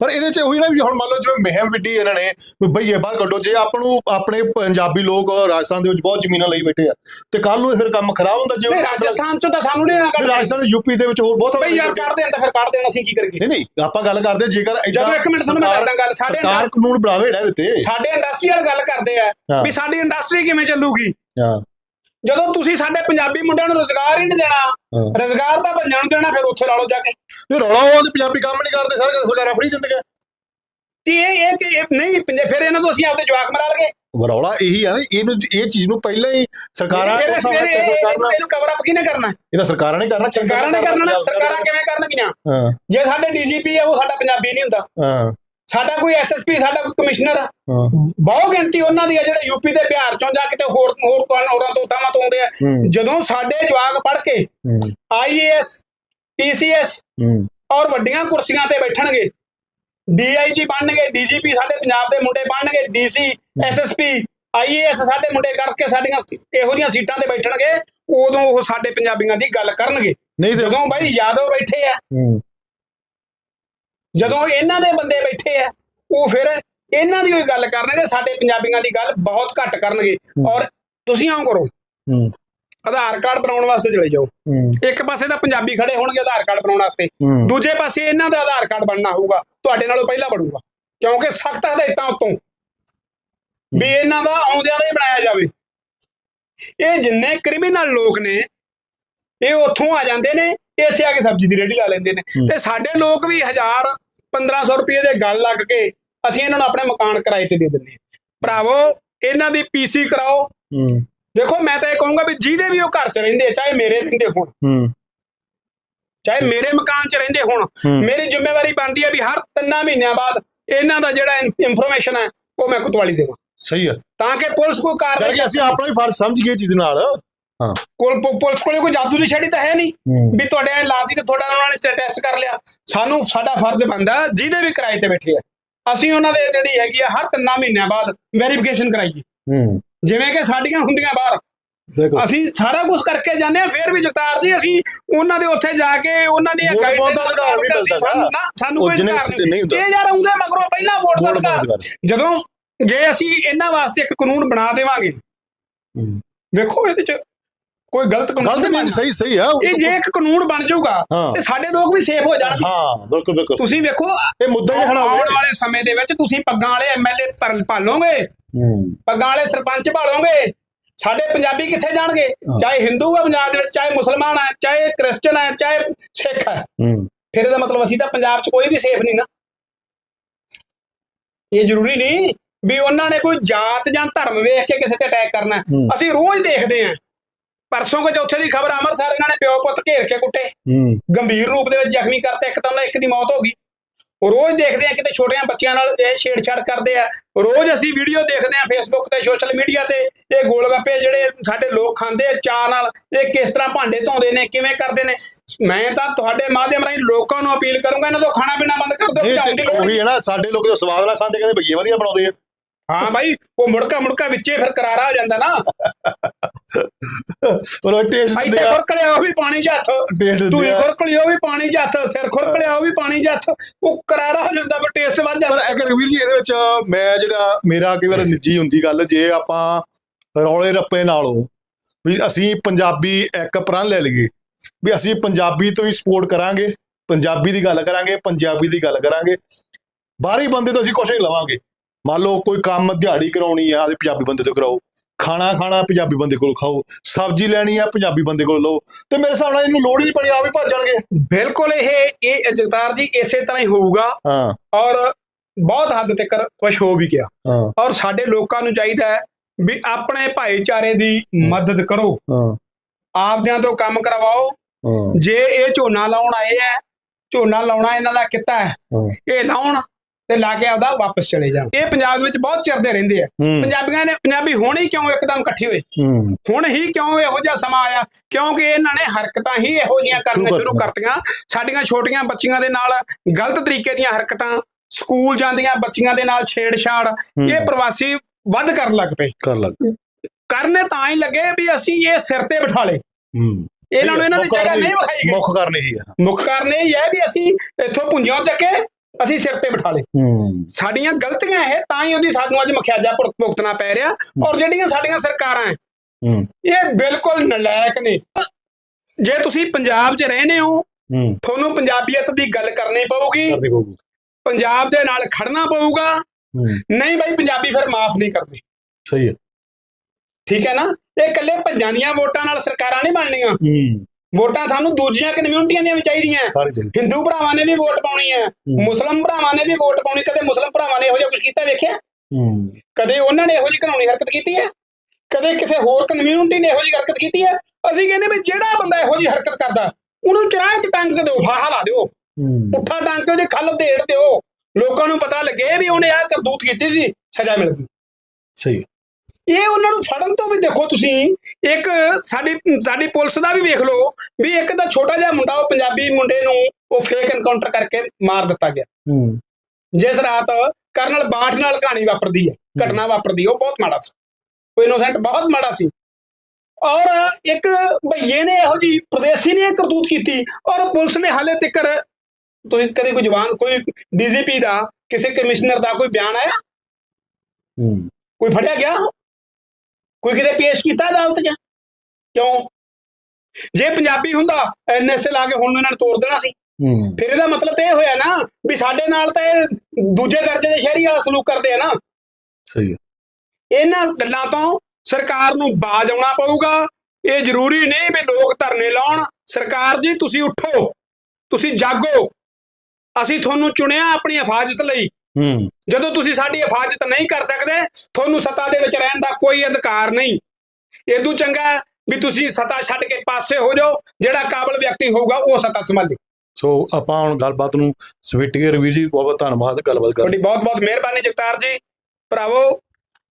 ਪਰ ਇਹਦੇ ਚ ਉਹੀ ਨਾ ਵੀ ਹੁਣ ਮੰਨ ਲਓ ਜਿਵੇਂ ਮਹਿਮ ਵਿੱਢੀ ਇਹਨਾਂ ਨੇ ਵੀ ਬਈਏ ਬਾਹਰ ਕੱਢੋ ਜੇ ਆਪਾਂ ਨੂੰ ਆਪਣੇ ਪੰਜਾਬੀ ਲੋਕ ਰਾਜਸਥਾਨ ਦੇ ਵਿੱਚ ਬਹੁਤ ਜ਼ਮੀਨਾਂ ਲਈ ਬੈਠੇ ਆ ਤੇ ਕੱਲ ਨੂੰ ਫਿਰ ਕੰਮ ਖਰਾਬ ਹੁੰਦਾ ਜੇ ਰਾਜਸਥਾਨ ਚ ਤਾਂ ਸਾਨੂੰ ਨਹੀਂ ਨਾ ਕੱਢ ਰਾਜਸਥਾਨ ਯੂਪੀ ਦੇ ਵਿੱਚ ਹੋਰ ਬਹੁਤ ਬਈ ਯਾਰ ਕੱਢ ਦੇਣ ਤਾਂ ਫਿਰ ਕੱਢ ਦੇਣ ਅਸੀਂ ਕੀ ਕਰੀਏ? ਨਹੀਂ ਨਹੀਂ ਆਪਾਂ ਗੱਲ ਕਰਦੇ ਜੇਕਰ ਜਦੋਂ ਇੱਕ ਮਿੰਟ ਤੁਹਾਨੂੰ ਮੈਂ ਕਰਦਾ ਗੱਲ। ਸਾਡੇ ਸਰਕਾਰ ਕਾਨੂੰਨ ਬਣਾਵੇ ਨਾ ਇਹਦੇ ਤੇ ਸਾਡੇ ਇੰਡਸਟਰੀ ਵਾਲ ਗੱਲ ਕਰਦੇ ਆ। ਵੀ ਸਾਡੀ ਇੰਡਸਟਰੀ ਕਿਵੇਂ ਚੱਲੂਗੀ? ਹਾਂ। ਜਦੋਂ ਤੁਸੀਂ ਸਾਡੇ ਪੰਜਾਬੀ ਮੁੰਡਿਆਂ ਨੂੰ ਰੋਜ਼ਗਾਰ ਹੀ ਨਹੀਂ ਦੇਣਾ। ਰੋਜ਼ਗਾਰ ਤਾਂ ਭੰਜਣ ਨੂੰ ਦੇਣਾ ਫਿਰ ਉੱਥੇ ਲਾ ਲਓ ਜਾ ਕੇ। ਇਹ ਰੌਲਾ ਉਹ ਤੇ ਪੰਜਾਬੀ ਕੰਮ ਨਹੀਂ ਕਰਦੇ ਸਾਰੇ ਸਰਕਾਰਾਂ ਫਰੀ ਦਿੰਦੀਆਂ ਤੇ ਇਹ ਇਹ ਕਿ ਨਹੀਂ ਫਿਰ ਇਹਨਾਂ ਤੋਂ ਅਸੀਂ ਆਪਦੇ ਜਵਾਕ ਮਰਾ ਲਗੇ ਰੌਲਾ ਇਹੀ ਆ ਇਹਨੂੰ ਇਹ ਚੀਜ਼ ਨੂੰ ਪਹਿਲਾਂ ਹੀ ਸਰਕਾਰਾਂ ਇਹਨੂੰ ਕਵਰ ਅਪ ਕਿਹਨੇ ਕਰਨਾ? ਇਹ ਤਾਂ ਸਰਕਾਰਾਂ ਨੇ ਕਰਨਾ ਸਰਕਾਰਾਂ ਨੇ ਕਰਨਾ ਸਰਕਾਰਾਂ ਕਿਵੇਂ ਕਰਨਗੀਆਂ? ਜੇ ਸਾਡੇ ਡੀਜੀਪੀ ਆ ਉਹ ਸਾਡਾ ਪੰਜਾਬੀ ਨਹੀਂ ਹੁੰਦਾ। ਹਾਂ। ਸਾਡਾ ਕੋਈ ਐਸਐਸਪੀ ਸਾਡਾ ਕੋਈ ਕਮਿਸ਼ਨਰ ਆ ਹਾਂ। ਬਹੁਤ ਗਿਣਤੀ ਉਹਨਾਂ ਦੀ ਆ ਜਿਹੜੇ ਯੂਪੀ ਦੇ ਬਿਹਾਰ ਚੋਂ ਜਾ ਕਿਤੇ ਹੋਰ ਹੋਰ ਤੋਂ ਹੋਰਾਂ ਤੋਂ ਥਾਵਾਂ ਤੋਂ ਆਉਂਦੇ ਆ। ਹੂੰ। ਜਦੋਂ ਸਾਡੇ ਜਵਾਕ ਪੜ੍ਹ ਕੇ ਹੂੰ। ਆਈਏਐਸ ਪੀਸੀਐਸ ਹੂੰ। ਔਰ ਵੱਡੀਆਂ ਕੁਰਸੀਆਂ ਤੇ ਬੈਠਣਗੇ ਡੀਆਈਜੀ ਬਣਨਗੇ ਡੀਜੀਪੀ ਸਾਡੇ ਪੰਜਾਬ ਦੇ ਮੁੰਡੇ ਬਣਨਗੇ ਡੀਸੀ ਐਸਐਸਪੀ ਆਈਏਐਸ ਸਾਡੇ ਮੁੰਡੇ ਕਰਕੇ ਸਾਡੀਆਂ ਇਹੋ ਜਿਹੀਆਂ ਸੀਟਾਂ ਤੇ ਬੈਠਣਗੇ ਉਦੋਂ ਉਹ ਸਾਡੇ ਪੰਜਾਬੀਆਂ ਦੀ ਗੱਲ ਕਰਨਗੇ। ਨਹੀਂ ਤੇ ਜਦੋਂ ਬਾਈ ਯਾਦਵ ਬੈਠੇ ਆ ਹੂੰ। ਜਦੋਂ ਇਹਨਾਂ ਦੇ ਬੰਦੇ ਬੈਠੇ ਆ ਉਹ ਫਿਰ ਇਹਨਾਂ ਦੀ ਹੋਈ ਗੱਲ ਕਰਨਗੇ ਸਾਡੇ ਪੰਜਾਬੀਆਂ ਦੀ ਗੱਲ ਬਹੁਤ ਘੱਟ ਕਰਨਗੇ। ਔਰ ਤੁਸੀਂ ਆਉਂ ਕਰੋ ਆਧਾਰ ਕਾਰਡ ਬਣਾਉਣ ਵਾਸਤੇ ਚਲੇ ਜਾਓ। ਇੱਕ ਪਾਸੇ ਤਾਂ ਪੰਜਾਬੀ ਖੜੇ ਹੋਣਗੇ ਆਧਾਰ ਕਾਰਡ ਬਣਾਉਣ ਵਾਸਤੇ। ਦੂਜੇ ਪਾਸੇ ਇਹਨਾਂ ਦਾ ਆਧਾਰ ਕਾਰਡ ਬਣਨਾ ਹੋਊਗਾ ਤੁਹਾਡੇ ਨਾਲੋਂ ਪਹਿਲਾਂ ਬਣੂਗਾ। ਕਿਉਂਕਿ ਸਖਤ ਹਦਾਇਤਾਂ ਉਤੋਂ ਵੀ ਇਹਨਾਂ ਦਾ ਆਉਂਦਿਆਂ ਦਾ ਹੀ ਬਣਾਇਆ ਜਾਵੇ। ਇਹ ਜਿੰਨੇ ਕ੍ਰਿਮੀਨਲ ਲੋਕ ਨੇ ਇਹ ਉੱਥੋਂ ਆ ਜਾਂਦੇ ਨੇ ਇਹ ਇੱਥੇ ਆ ਕੇ ਸਬਜ਼ੀ ਦੀ ਰੇਹੜੀ ਲਾ ਲੈਂਦੇ ਨੇ। ਤੇ ਸਾਡੇ ਲੋਕ ਵੀ 1000 1500 ਰੁਪਏ ਦੇ ਗੱਲ ਲੱਗ ਕੇ ਅਸੀਂ ਇਹਨਾਂ ਨੂੰ ਆਪਣੇ ਮਕਾਨ ਕਿਰਾਏ ਤੇ ਦੇ ਦਿੰਦੇ ਹਾਂ। ਭਰਾਵੋ ਇਹਨਾਂ ਦੀ ਪੀਸੀ ਕਰਾਓ। ਹੂੰ। ਦੇਖੋ ਮੈਂ ਤਾਂ ਇਹ ਕਹੂੰਗਾ ਵੀ ਜਿਹਦੇ ਵੀ ਉਹ ਘਰ 'ਚ ਰਹਿੰਦੇ ਆ, ਚਾਹੇ ਮੇਰੇ ਰਹਿੰਦੇ ਹੋਣ। ਹੂੰ। ਚਾਹੇ ਮੇਰੇ ਮਕਾਨ 'ਚ ਰਹਿੰਦੇ ਹੋਣ। ਹੂੰ। ਮੇਰੀ ਜ਼ਿੰਮੇਵਾਰੀ ਬਣਦੀ ਹੈ ਵੀ ਹਰ ਤਿੰਨਾਂ ਮਹੀਨਿਆਂ ਬਾਅਦ ਇਹਨਾਂ ਦਾ ਜਿਹੜਾ ਇਨਫੋਰਮੇਸ਼ਨ ਹੈ ਉਹ ਮੈਂ ਕੁਤਵਾਲੀ ਦੇਵਾਂ। ਸਹੀ ਹੈ ਤਾਂ ਕਿ ਪੁਲਿਸ ਕੋਈ ਕਾਰਵਾਈ ਅਸੀਂ ਆਪਣਾ ਵੀ ਫਰਜ਼ ਸਮਝ ਗਏ ਚੀਜ਼ ਨਾਲ। ਕੋਲ ਪੁ- ਪੁਲਿਸ ਕੋਲੇ ਕੋਈ ਜਾਦੂ ਦੀ ਛੜੀ ਤਾਂ ਹੈ ਨਹੀਂ। ਹੂੰ। ਵੀ ਤੁਹਾਡੇ ਐ ਲਾਤੀ ਤੇ ਤੁਹਾਡਾ ਉਹਨਾਂ ਨੇ ਟੈਸਟ ਕਰ ਲਿਆ। ਸਾਨੂੰ ਸਾਡਾ ਫਰਜ਼ ਬਣਦਾ ਜਿਹਦੇ ਵੀ ਕਿਰਾਏ ਤੇ ਬੈਠੇ ਆ। ਅਸੀਂ ਉਹਨਾਂ ਦੇ ਜਿਹੜੀ ਹੈਗੀ ਆ ਹਰ ਤਿੰਨਾਂ ਮਹੀਨਿਆਂ ਬਾਅਦ ਵੈਰੀਫਿਕੇਸ਼ਨ ਕਰਾਈਏ ਹੂੰ। ਜਿਵੇਂ ਕਿ ਸਾਡੀਆਂ ਹੁੰਦੀਆਂ ਬਾਹਰ। ਦੇਖੋ। ਅਸੀਂ ਸਾਰਾ ਕੁਝ ਕਰਕੇ ਜਾਂਦੇ ਆ ਫਿਰ ਵੀ ਜਗਤਾਰ ਜੀ ਅਸੀਂ ਉਹਨਾਂ ਦੇ ਉੱਥੇ ਜਾ ਕੇ ਉਹਨਾਂ ਦੀ ਵੋਟ ਪਾਉਣ ਦਾ ਅਧਿਕਾਰ ਨਹੀਂ ਮਿਲਦਾ ਸਾਨੂੰ ਨਾ ਸਾਨੂੰ ਉਹ ਕੋਈ ਅਧਿਕਾਰ ਨਹੀਂ ਹੁੰਦਾ। ਇਹ ਯਾਰ ਆਉਂਦੇ ਮਗਰੋਂ ਪਹਿਲਾਂ ਵੋਟ ਦਾ ਵੋਟ ਦਾ ਅਧਿਕਾਰ। ਅਧਿਕਾਰ। ਜਦੋਂ ਜੇ ਅਸੀਂ ਇਹਨਾਂ ਵਾਸਤੇ ਇੱਕ ਕਾਨੂੰਨ ਬਣਾ ਦੇਵਾਂਗੇ। ਹੂੰ। ਵੇਖੋ ਇਹਦੇ ਚ ਕੋਈ ਗਲਤ ਕਾਨੂੰਨ ਗਲਤ ਨਹੀਂ ਬਣਨਾ। ਸਹੀ ਸਹੀ ਹੈ ਇਹ ਜੇ ਇੱਕ ਕਾਨੂੰਨ ਬਣ ਜਾਊਗਾ ਹਾਂ। ਤੇ ਸਾਡੇ ਲੋਕ ਵੀ ਸੇਫ ਹੋ ਜਾਣਗੇ। ਹਾਂ ਬਿਲਕੁਲ ਬਿਲਕੁਲ। ਤੁਸੀਂ ਵੇਖੋ ਇਹ ਮੁੱਦਾ ਹੀ ਹਣਾ ਆਉਣ ਵਾਲੇ ਸਮੇਂ ਦੇ ਵਿੱਚ ਤੁਸੀਂ ਪੱਗਾਂ ਵਾਲੇ ਐਮਐਲਏ ਪਾਲੋਗੇ ਹੂੰ। ਪੱਗਾਂ ਵਾਲੇ ਸਰਪੰਚ ਭਾਲੋਗੇ? ਸਾਡੇ ਪੰਜਾਬੀ ਕਿੱਥੇ ਜਾਣਗੇ? ਹਾਂ। ਚਾਹੇ ਹਿੰਦੂ ਆ ਪੰਜਾਬ ਦੇ ਵਿੱਚ ਚਾਹੇ ਮੁਸਲਮਾਨ ਆ ਚਾਹੇ ਕ੍ਰਿਸਚਨ ਆ ਚਾਹੇ ਸਿੱਖ ਆ। ਹੂੰ। ਫਿਰ ਇਹਦਾ ਮਤਲਬ ਅਸੀਂ ਤਾਂ ਪੰਜਾਬ 'ਚ ਕੋਈ ਵੀ ਸੇਫ ਨਹੀਂ ਨਾ। ਇਹ ਜ਼ਰੂਰੀ ਨਹੀਂ ਵੀ ਉਹਨਾਂ ਨੇ ਕੋਈ ਜਾਤ ਜਾਂ ਧਰਮ ਵੇਖ ਕੇ ਕਿਸੇ ਤੇ ਅਟੈਕ ਕਰਨਾ। ਹੈ। ਹੂੰ। ਅਸੀਂ ਰੋਜ਼ ਦੇਖਦੇ ਆਂ। ਪਰਸੋਂ ਕੋ ਚੌਥੇ ਦੀ ਖਬਰ ਅੰਮ੍ਰਿਤਸਰ ਇਹਨਾਂ ਨੇ ਪਿਓ ਪੁੱਤ ਘੇਰ ਕੇ ਕੁੱਟੇ। ਹੂੰ। ਗੰਭੀਰ ਰੂਪ ਦੇ ਵਿੱਚ ਜ਼ਖਮੀ ਕਰਤੇ ਇੱਕ ਤਾਂ ਉਹਨਾਂ ਇੱਕ ਦੀ ਮੌਤ ਹੋ ਗਈ। ਰੋਜ਼ ਦੇਖਦੇ ਆ ਕਿਤੇ ਛੋਟੀਆਂ ਬੱਚਿਆਂ ਨਾਲ ਇਹ ਛੇੜਛਾੜ ਕਰਦੇ ਆ। ਰੋਜ਼ ਅਸੀਂ ਵੀਡੀਓ ਦੇਖਦੇ ਆ ਫੇਸਬੁੱਕ ਤੇ ਸੋਸ਼ਲ ਮੀਡੀਆ ਤੇ ਇਹ ਗੋਲਗੱਪੇ ਜਿਹੜੇ ਸਾਡੇ ਲੋਕ ਖਾਂਦੇ ਆ ਚਾਹ ਨਾਲ ਇਹ ਕਿਸ ਤਰ੍ਹਾਂ ਭਾਂਡੇ ਧੋਂਦੇ ਨੇ ਕਿਵੇਂ ਕਰਦੇ ਨੇ। ਮੈਂ ਤਾਂ ਤੁਹਾਡੇ ਮਾਧਿਅਮ ਰਾਹੀਂ ਲੋਕਾਂ ਨੂੰ ਅਪੀਲ ਕਰੂੰਗਾ ਇਹਨਾਂ ਤੋਂ ਖਾਣਾ ਪੀਣਾ ਬੰਦ ਕਰ ਦਿਓ ਉਹੀ ਹੈ ਨਾ ਸਾਡੇ ਲੋਕ ਜੋ ਸਵਾਦ ਨਾਲ ਖਾਂਦੇ ਕਹਿੰਦੇ ਭਈਏ ਵਧੀਆ ਬਣਾਉਂਦੇ ਆ। ਹਾਂ ਬਾਈ ਉਹ ਮੁੜਕਾ ਮੁੜਕਾ ਵਿੱਚੇ ਫਿਰ ਕਰਾਰਾ ਹੋ ਜਾਂਦਾ ਨਾ। ਉਹ ਟੇਸਟ ਇੱਥੇ ਦਿੰਦੇ ਆ ਖੁਰਕਲਿਆ ਉਹ ਵੀ ਪਾਣੀ ਟੇਸਟ ਤੂੰ ਦਿੰਦੇ ਆ ਖੁਰਕਲੀ ਉਹ ਵੀ ਪਾਣੀ ਹੱਥ। ਸਿਰ ਖੁਰਕਲਿਆ ਉਹ ਵੀ ਪਾਣੀ ਹੱਥ। ਉਹ ਕਰਾਰਾ ਹੋ ਜਾਂਦਾ ਪਰ ਟੇਸਟ ਵੱਧ ਪਰ ਜਾਂਦਾ ਅਗਰ ਵੀਰ ਜੀ ਇਹਦੇ ਵਿੱਚ ਮੈਂ ਜਿਹੜਾ ਮੇਰਾ ਕਈ ਵਾਰ ਨਿੱਜੀ ਹੁੰਦੀ ਗੱਲ ਜੇ ਆਪਾਂ ਰੌਲੇ ਰੱਪੇ ਨਾਲੋਂ ਵੀ ਅਸੀਂ ਪੰਜਾਬੀ ਇੱਕ ਪ੍ਰਣ ਲੈ ਲਈਏ ਵੀ ਅਸੀਂ ਪੰਜਾਬੀ ਤੋਂ ਹੀ ਸਪੋਰਟ ਕਰਾਂਗੇ ਪੰਜਾਬੀ ਦੀ ਗੱਲ ਕਰਾਂਗੇ ਪੰਜਾਬੀ ਦੀ ਗੱਲ ਕਰਾਂਗੇ ਬਾਹਰੀ ਬੰਦੇ ਤੋਂ ਅਸੀਂ ਕੁਛ ਨਹੀਂ ਲਵਾਂਗੇ। ਮੰਨ ਲਓ ਕੋਈ ਕੰਮ ਦਿਹਾੜੀ ਕਰਾਉਣੀ ਆ ਪੰਜਾਬੀ ਬੰਦੇ ਤੋਂ ਕਰਾਓ। ਖਾਣਾ ਖਾਣਾ ਪੰਜਾਬੀ ਬੰਦੇ ਕੋਲ ਖਾਓ ਸਬਜ਼ੀ ਲੈਣੀ ਆ ਪੰਜਾਬੀ ਬੰਦੇ ਕੋਲ ਲਓ ਤੇ ਮੇਰੇ ਹਿਸਾਬ ਨਾਲ ਇਹਨੂੰ ਲੋੜ ਹੀ ਨਹੀਂ ਪਣੀ ਆਪ ਹੀ ਭੱਜ ਜਾਣਗੇ। ਬਿਲਕੁਲ ਇਹ ਇਹ ਜਗਤਾਰ ਜੀ ਇਸੇ ਤਰ੍ਹਾਂ ਹੀ ਹੋਊਗਾ ਹਾਂ। ਔਰ ਬਹੁਤ ਹੱਦ ਤੱਕ ਕੁਝ ਹੋ ਵੀ ਗਿਆ। ਹਾਂ। ਔਰ ਸਾਡੇ ਲੋਕਾਂ ਨੂੰ ਚਾਹੀਦਾ ਹੈ ਵੀ ਆਪਣੇ ਭਾਈਚਾਰੇ ਦੀ ਮਦਦ ਕਰੋ। ਹਾਂ। ਆਪਦਿਆਂ ਤੋਂ ਕੰਮ ਕਰਵਾਓ। ਹਾਂ। ਜੇ ਇਹ ਝੋਨਾ ਲਾਉਣ ਆਏ ਹੈ ਝੋਨਾ ਲਾਉਣਾ ਇਹਨਾਂ ਦਾ ਕਿੱਤਾ ਹਾਂ। ਇਹ ਲਾਉਣ ਤੇ ਲਾ ਕੇ ਆਪਦਾ ਵਾਪਸ ਚਲੇ ਜਾਣ ਇਹ ਪੰਜਾਬ ਦੇ ਵਿੱਚ ਬਹੁਤ ਚਿਰਦੇ ਰਹਿੰਦੇ ਆ। ਪੰਜਾਬੀਆਂ ਨੇ ਪੰਜਾਬੀ ਹੁਣ ਹੀ ਕਿਉਂ ਇੱਕਦਮ ਇਕੱਠੇ ਹੋਏ? ਹੁਣ ਹੀ ਕਿਉਂ ਇਹੋ ਜਿਹਾ ਸਮਾਂ ਆਇਆ? ਕਿਉਂਕਿ ਇਹਨਾਂ ਨੇ ਹਰਕਤਾਂ ਹੀ ਇਹੋ ਜਿਹੀਆਂ ਕਰਨੀਆਂ ਸ਼ੁਰੂ ਕਰਤੀਆਂ। ਸਾਡੀਆਂ ਛੋਟੀਆਂ ਬੱਚੀਆਂ ਦੇ ਨਾਲ ਗਲਤ ਤਰੀਕੇ ਦੀਆਂ ਹਰਕਤਾਂ ਸਕੂਲ ਜਾਂਦੀਆਂ ਬੱਚੀਆਂ ਦੇ ਨਾਲ ਛੇੜਛਾੜ ਇਹ ਪ੍ਰਵਾਸੀ ਵੱਧ ਕਰਨ ਲੱਗ ਪਏ। ਕਰ ਲੱਗ ਕਰਨੇ ਤਾਂ ਹੀ ਲੱਗੇ ਵੀ ਅਸੀਂ ਇਹ ਸਿਰ ਤੇ ਬਿਠਾ ਹੂੰ। ਇਹਨਾਂ ਨੂੰ ਇਹਨਾਂ ਦੀ ਜਗ੍ਹਾ ਨਹੀਂ ਵਿਖਾਈ ਗਈ। ਮੁੱਖ ਕਾਰਨ ਇਹੀ ਹੈ ਮੁੱਖ ਕਾਰਨ ਇਹ ਹੈ ਵੀ ਅਸੀਂ ਇੱਥੋਂ ਪੁੰਜਿਓਂ ਚੱਕੇ। ਅਸੀਂ ਸਿਰ ਤੇ ਬਿਠਾ ਲਏ। ਹੂੰ। ਸਾਡੀਆਂ ਗਲਤੀਆਂ ਇਹ ਤਾਂ ਹੀ ਉਹਦੀ ਸਾਨੂੰ ਅੱਜ ਮਖਿਆਜਾ ਭੁਗਤ- ਭੁਗਤਣਾ ਪੈ ਰਿਹਾ ਔਰ ਜਿਹੜੀਆਂ ਸਾਡੀਆਂ ਸਰਕਾਰਾਂ ਹੈ ਹੂੰ। ਇਹ ਬਿਲਕੁਲ ਨਲਾਇਕ ਨੇ। ਜੇ ਤੁਸੀਂ ਪੰਜਾਬ 'ਚ ਰਹਿੰਦੇ ਹੋ ਹੂੰ। ਤੁਹਾਨੂੰ ਪੰਜਾਬੀਅਤ ਦੀ ਗੱਲ ਕਰਨੀ ਪਊਗੀ। ਪੰਜਾਬ ਦੇ ਨਾਲ ਖੜਨਾ ਪਊਗਾ। ਨਹੀਂ ਬਾਈ ਪੰਜਾਬੀ ਫਿਰ ਮਾਫ ਨਹੀਂ ਕਰਦੇ। ਸਹੀ ਹੈ। ਠੀਕ ਹੈ ਨਾ? ਇਹ ਇਕੱਲੇ ਪੰਜਾਂ ਦੀਆਂ ਵੋਟਾਂ ਨਾਲ ਸਰਕਾਰਾਂ ਨਹੀਂ ਬਣਨੀਆਂ। ਵੋਟਾਂ ਸਾਨੂੰ ਦੂਜੀਆਂ ਕਮਿਊਨਿਟੀਆਂ ਦੀਆਂ ਵੀ ਚਾਹੀਦੀਆਂ। ਹਿੰਦੂ ਭਰਾਵਾਂ ਨੇ ਵੀ ਵੋਟ ਪਾਉਣੀ ਹੈ। ਮੁਸਲਮ ਭਰਾਵਾਂ ਨੇ ਵੀ ਵੋਟ ਪਾਉਣੀ। ਕਦੇ ਮੁਸਲਮ ਭਰਾਵਾਂ ਨੇ ਇਹੋ ਜਿਹਾ ਕੁਝ ਕੀਤਾ ਵੇਖਿਆ? ਕਦੇ ਉਹਨਾਂ ਨੇ ਇਹੋ ਜਿਹੀ ਘਰਾਉਣੀ ਹਰਕਤ ਕੀਤੀ ਹੈ? ਕਦੇ ਕਿਸੇ ਹੋਰ ਕਮਿਊਨਿਟੀ ਨੇ ਇਹੋ ਜਿਹੀ ਹਰਕਤ ਕੀਤੀ ਹੈ? ਅਸੀਂ ਕਹਿੰਦੇ ਵੀ ਜਿਹੜਾ ਬੰਦਾ ਇਹੋ ਜਿਹੀ ਹਰਕਤ ਕਰਦਾ ਉਹਨੂੰ ਚਰਾਹ ਚ ਟੰਗ ਦਿਓ ਫਾਹਾ ਲਾ ਦਿਓ। ਪੁੱਠਾ ਟੰਗ ਕੇ ਉਹਦੀ ਖੱਲ ਢੇੜ ਦਿਓ। ਲੋਕਾਂ ਨੂੰ ਪਤਾ ਲੱਗੇ ਵੀ ਉਹਨੇ ਆਹ ਕਰਤੂਤ ਕੀਤੀ ਸੀ ਸਜ਼ਾ ਮਿਲ ਗਈ। ਸਹੀ। ਇਹ ਉਹਨਾਂ ਨੂੰ ਫੜਨ ਤੋਂ ਵੀ ਦੇਖੋ ਤੁਸੀਂ ਇੱਕ ਸਾਡੀ ਸਾਡੀ ਪੁਲਿਸ ਦਾ ਵੀ ਵੇਖ ਲਓ ਵੀ ਇੱਕ ਤਾਂ ਛੋਟਾ ਜਿਹਾ ਮੁੰਡਾ ਉਹ ਪੰਜਾਬੀ ਮੁੰਡੇ ਨੂੰ ਉਹ ਫੇਕ ਐਨਕਾਊਂਟਰ ਕਰਕੇ ਮਾਰ ਦਿੱਤਾ ਗਿਆ। ਹੂੰ। ਜਿਸ ਰਾਤ ਕਰਨਲ ਬਾਠ ਨਾਲ ਕਹਾਣੀ ਵਾਪਰਦੀ ਹੈ ਘਟਨਾ ਵਾਪਰਦੀ ਉਹ ਬਹੁਤ ਮਾੜਾ ਸੀ। ਕੋਈ ਇਨੋਸੈਂਟ ਬਹੁਤ ਮਾੜਾ ਸੀ। ਔਰ ਇੱਕ ਭਈਏ ਨੇ ਇਹੋ ਜੀ ਪ੍ਰਦੇਸੀ ਨੇ ਇਹ ਕਰਤੂਤ ਕੀਤੀ ਔਰ ਪੁਲਿਸ ਨੇ ਹਾਲੇ ਤੱਕ ਤੁਸੀਂ ਕਦੇ ਕੋਈ ਜਵਾਨ ਕੋਈ ਡੀਜੀਪੀ ਦਾ ਕਿਸੇ ਕਮਿਸ਼ਨਰ ਦਾ ਕੋਈ ਬਿਆਨ ਆਇਆ? ਹੂੰ। ਕੋਈ ਫੜਿਆ ਗਿਆ? ਕੋਈ ਕਿਤੇ ਪੇਸ਼ ਕੀਤਾ ਅਦਾਲਤ 'ਚ? ਕਿਉਂ? ਜੇ ਪੰਜਾਬੀ ਹੁੰਦਾ ਐਨਐਸਏ ਲਾ ਕੇ ਹੁਣ ਇਹਨਾਂ ਨੇ ਤੋੜ ਦੇਣਾ ਸੀ। ਫਿਰ ਇਹਦਾ ਮਤਲਬ ਤਾਂ ਇਹ ਹੋਇਆ ਨਾ ਵੀ ਸਾਡੇ ਨਾਲ ਤਾਂ ਇਹ ਦੂਜੇ ਦਰਜੇ ਦੇ ਸ਼ਹਿਰੀ ਵਾਲਾ ਸਲੂਕ ਕਰਦੇ ਆ ਨਾ। ਸਹੀ ਹੈ ਇਹਨਾਂ ਗੱਲਾਂ ਤੋਂ ਸਰਕਾਰ ਨੂੰ ਬਾਜ ਆਉਣਾ ਪਊਗਾ। ਇਹ ਜ਼ਰੂਰੀ ਨਹੀਂ ਵੀ ਲੋਕ ਧਰਨੇ ਲਾਉਣ। ਸਰਕਾਰ ਜੀ ਤੁਸੀਂ ਉੱਠੋ। ਤੁਸੀਂ ਜਾਗੋ। ਅਸੀਂ ਤੁਹਾਨੂੰ ਚੁਣਿਆ ਆਪਣੀ ਹਿਫਾਜ਼ਤ ਲਈ। ਹੂੰ। ਜਦੋਂ ਤੁਸੀਂ ਸਾਡੀ ਹਿਫਾਜ਼ਤ ਨਹੀਂ ਕਰ ਸਕਦੇ ਤੁਹਾਨੂੰ ਸੱਤਾ ਦੇ ਵਿੱਚ ਰਹਿਣ ਦਾ ਕੋਈ ਅਧਿਕਾਰ ਨਹੀਂ। ਇਦੋਂ ਚੰਗਾ ਵੀ ਤੁਸੀਂ ਸੱਤਾ ਛੱਡ ਕੇ ਪਾਸੇ ਹੋ ਜਾਓ ਜਿਹੜਾ ਕਾਬਲ ਵਿਅਕਤੀ ਹੋਊਗਾ ਉਹ ਸੱਤਾ ਸੰਭਾਲੇ। ਸੋ ਆਪਾਂ ਹੁਣ ਗੱਲਬਾਤ ਨੂੰ ਸਵਿੱਟ ਕੇ ਰਵੀ ਜੀ ਬਹੁਤ ਬਹੁਤ ਧੰਨਵਾਦ ਗੱਲਬਾਤ ਕਰਨ ਤੁਹਾਡੀ ਬਹੁਤ ਬਹੁਤ ਮਿਹਰਬਾਨੀ ਜਗਤਾਰ ਜੀ। ਭਰਾਵੋ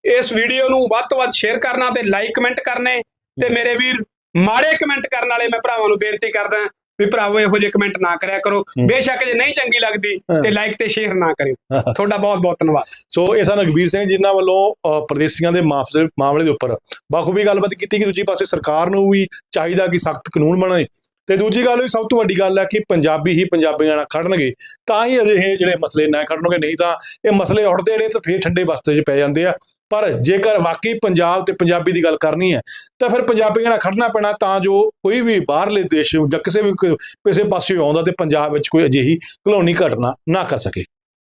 ਇਸ ਵੀਡੀਓ ਨੂੰ ਵੱਧ ਤੋਂ ਵੱਧ ਸ਼ੇਅਰ ਕਰਨਾ ਤੇ ਲਾਈਕ ਕਮੈਂਟ ਕਰਨੇ ਤੇ ਮੇਰੇ ਵੀਰ ਮਾੜੇ ਕਮੈਂਟ ਕਰਨ ਵਾਲੇ ਮੈਂ ਭਰਾਵਾਂ ਨੂੰ ਬੇਨਤੀ ਕਰਦਾ ਵੀ ਭਰਾਵੋ ਇਹੋ ਜਿਹੇ ਕਮੈਂਟ ਨਾ ਕਰਿਆ ਕਰੋ। ਬੇਸ਼ੱਕ ਜੇ ਨਹੀਂ ਚੰਗੀ ਲੱਗਦੀ। ਤੇ ਲਾਈਕ ਤੇ ਸ਼ੇਅਰ ਨਾ ਕਰਿਓ। ਤੁਹਾਡਾ ਬਹੁਤ ਬਹੁਤ ਧੰਨਵਾਦ। ਸੋ ਇਹ ਸਨ ਰਘਬੀਰ ਸਿੰਘ ਜਿਨ੍ਹਾਂ ਵੱਲੋਂ ਪ੍ਰਦੇਸੀਆਂ ਦੇ ਮਾਮਲੇ ਦੇ ਉੱਪਰ ਬਾਖੂਬੀ ਗੱਲਬਾਤ ਕੀਤੀ ਕਿ ਦੂਜੀ ਪਾਸੇ ਸਰਕਾਰ ਨੂੰ ਵੀ ਚਾਹੀਦਾ ਕਿ ਸਖਤ ਕਾਨੂੰਨ ਬਣੇ। ਤੇ ਦੂਜੀ ਗੱਲ ਵੀ ਸਭ ਤੋਂ ਵੱਡੀ ਗੱਲ ਹੈ ਕਿ ਪੰਜਾਬੀ ਹੀ ਪੰਜਾਬੀਆਂ ਨਾਲ ਖੜਨਗੇ ਤਾਂ ਹੀ ਅਜਿਹੇ ਜਿਹੜੇ ਮਸਲੇ ਨਾ ਖੜਨਗੇ। ਨਹੀਂ ਤਾਂ ਇਹ ਮਸਲੇ ਉੱਠਦੇ ਨੇ ਤਾਂ ਫੇਰ ਠੰਡੇ ਬਸਤੇ 'ਚ ਪੈ ਜਾਂਦੇ ਆ। ਪਰ ਜੇਕਰ ਵਾਕਈ ਪੰਜਾਬ ਤੇ ਪੰਜਾਬੀ ਦੀ ਗੱਲ ਕਰਨੀ ਹੈ, ਤਾਂ ਫਿਰ ਪੰਜਾਬੀਆਂ ਨਾਲ ਖੜਨਾ ਪੈਣਾ ਤਾਂ ਜੋ ਕੋਈ ਵੀ ਬਾਹਰਲੇ ਦੇਸ਼ ਜਾਂ ਕਿਸੇ ਵੀ ਕਿਸੇ ਪਾਸੇ ਆਉਂਦਾ ਤੇ ਪੰਜਾਬ ਵਿੱਚ ਕੋਈ ਅਜਿਹੀ ਕਲੋਨੀ ਘਟਨਾ ਨਾ ਕਰ ਸਕੇ।